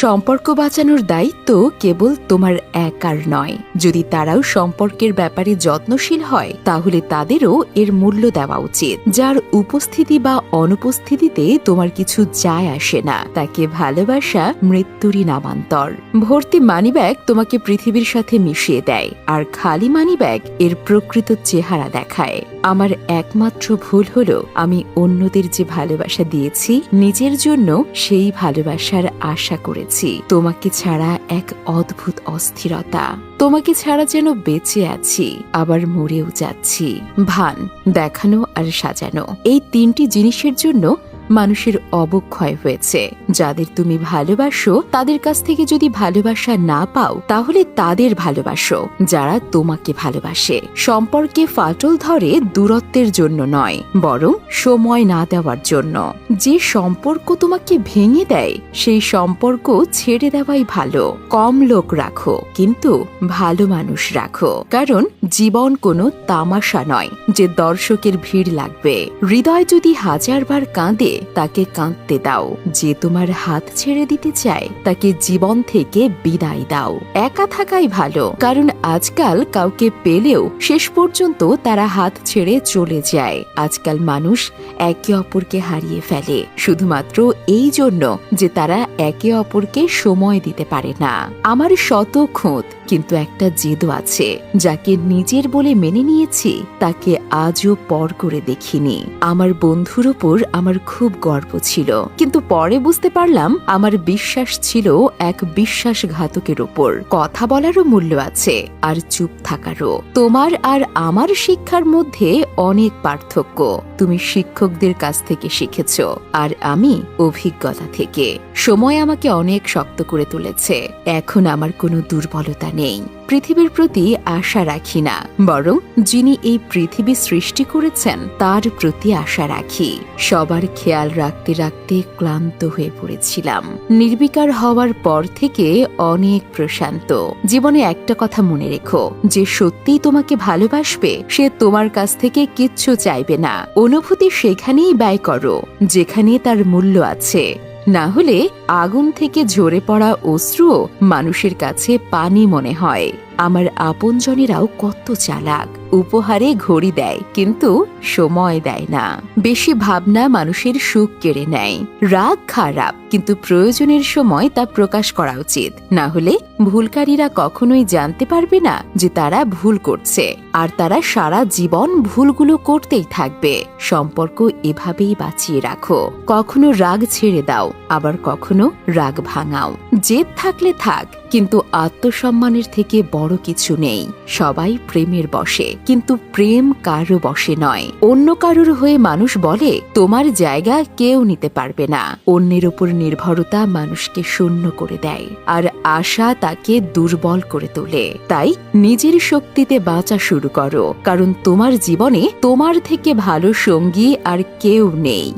সম্পর্ক বাঁচানোর দায়িত্ব কেবল তোমার একার নয়। যদি তারাও সম্পর্কের ব্যাপারে যত্নশীল হয়, তাহলে তাদেরও এর মূল্য দেওয়া উচিত। যার উপস্থিতি বা অনুপস্থিতিতে তোমার কিছু যায় আসে না, তাকে ভালোবাসা মৃত্যুরই নামান্তর। ভর্তি মানিব্যাগ তোমাকে পৃথিবীর সাথে মিশিয়ে দেয়, আর খালি মানিব্যাগ এর প্রকৃত চেহারা দেখায়। আমার একমাত্র ভুল হলো আমি অন্যদের যে ভালোবাসা দিয়েছি, নিজের জন্য সেই ভালোবাসার আশা করেছি। তোমাকে ছাড়া এক অদ্ভুত অস্থিরতা। তোমাকে ছাড়া যেন বেঁচে আছি, আবার মরেও যাচ্ছি। ভান, দেখানো আর সাজানো। এই তিনটি জিনিসের জন্য মানুষের অবক্ষয় হয়েছে। যাদের তুমি ভালোবাসো, তাদের কাছ থেকে যদি ভালোবাসা না পাও, তাহলে তাদের ভালোবাসো, যারা তোমাকে ভালোবাসে। সম্পর্কে ফাটল ধরে দূরত্বের জন্য নয়, বরং সময় না দেওয়ার জন্য। যে সম্পর্ক তোমাকে ভেঙে দেয়, সেই সম্পর্ক ছেড়ে দেওয়াই ভালো। কম লোক রাখো, কিন্তু ভালো মানুষ রাখো। কারণ জীবন কোনো তামাশা নয়, যে দর্শকের ভিড় লাগবে। হৃদয় যদি হাজারবার কাঁদে তাকে কাঁদতে দাও। যে তোমার হাত ছেড়ে দিতে চায়, তাকে জীবন থেকে বিদায় দাও। একা থাকাই ভালো, কারণ আজকাল কাউকে পেলেও শেষ পর্যন্ত তারা হাত ছেড়ে চলে যায়। আজকাল মানুষ একে অপরকে হারিয়ে ফেলে, শুধুমাত্র এই জন্য যে তারা একে অপরকে সময় দিতে পারে না। আমার শত খোঁত কিন্তু একটা জেদও আছে। যাকে নিজের বলে মেনে নিয়েছি, তাকে আজও পর করে দেখিনি। আমার বন্ধুর ওপর আমার খুব গর্ব ছিল। কিন্তু পরে বুঝতে পারলাম, আমার বিশ্বাস ছিল এক বিশ্বাসঘাতকের ওপর। কথা বলারও মূল্য আছে, আর চুপ থাকারও। তোমার আর আমার শিক্ষার মধ্যে অনেক পার্থক্য। তুমি শিক্ষকদের কাছ থেকে শিখেছ, আর আমি অভিজ্ঞতা থেকে। সময় আমাকে অনেক শক্ত করে তুলেছে। এখন আমার কোনো দুর্বলতা নেই। পৃথিবীর প্রতি আশা রাখি না। বরং যিনি এই পৃথিবী সৃষ্টি করেছেন, তার প্রতি আশা রাখি। সবার খেয়াল রাখতে রাখতে ক্লান্ত হয়ে পড়েছিলাম। নির্বিকার হওয়ার পর থেকে অনেক প্রশান্ত। জীবনে একটা কথা মনে রেখো, যে সত্যিই তোমাকে ভালোবাসবে, সে তোমার কাছ থেকে কিচ্ছু চাইবে না। অনুভূতি সেখানেই ব্যয় করো, যেখানে তার মূল্য আছে। না হলে আগুন থেকে ঝরে পড়া অশ্রুও মানুষের কাছে পানি মনে হয়। আমার আপনজনেরাও কত চালাক। উপহারে ঘড়ি দেয়, কিন্তু সময় দেয় না। বেশি ভাবনা মানুষের সুখ কেড়ে নেয়। রাগ খারাপ, কিন্তু প্রয়োজনের সময় তা প্রকাশ করা উচিত। না হলে ভুলকারীরা কখনোই জানতে পারবে না যে তারা ভুল করছে, আর তারা সারা জীবন ভুলগুলো করতেই থাকবে। সম্পর্ক এভাবেই বাঁচিয়ে রাখো। কখনো রাগ ছেড়ে দাও। আবার কখনো রাগ ভাঙাও। জেদ থাকলে থাক, কিন্তু আত্মসম্মানের থেকে বড় কিছু নেই। সবাই প্রেমের বসে, কিন্তু প্রেম কারও বসে নয়। অন্য কারোর হয়ে মানুষ বলে, তোমার জায়গা কেউ নিতে পারবে না। অন্যের উপর নির্ভরতা মানুষকে শূন্য করে দেয়, আর আশা তাকে দুর্বল করে তোলে। তাই নিজের শক্তিতে বাঁচা শুরু করো, কারণ তোমার জীবনে তোমার থেকে ভালো সঙ্গী আর কেউ নেই।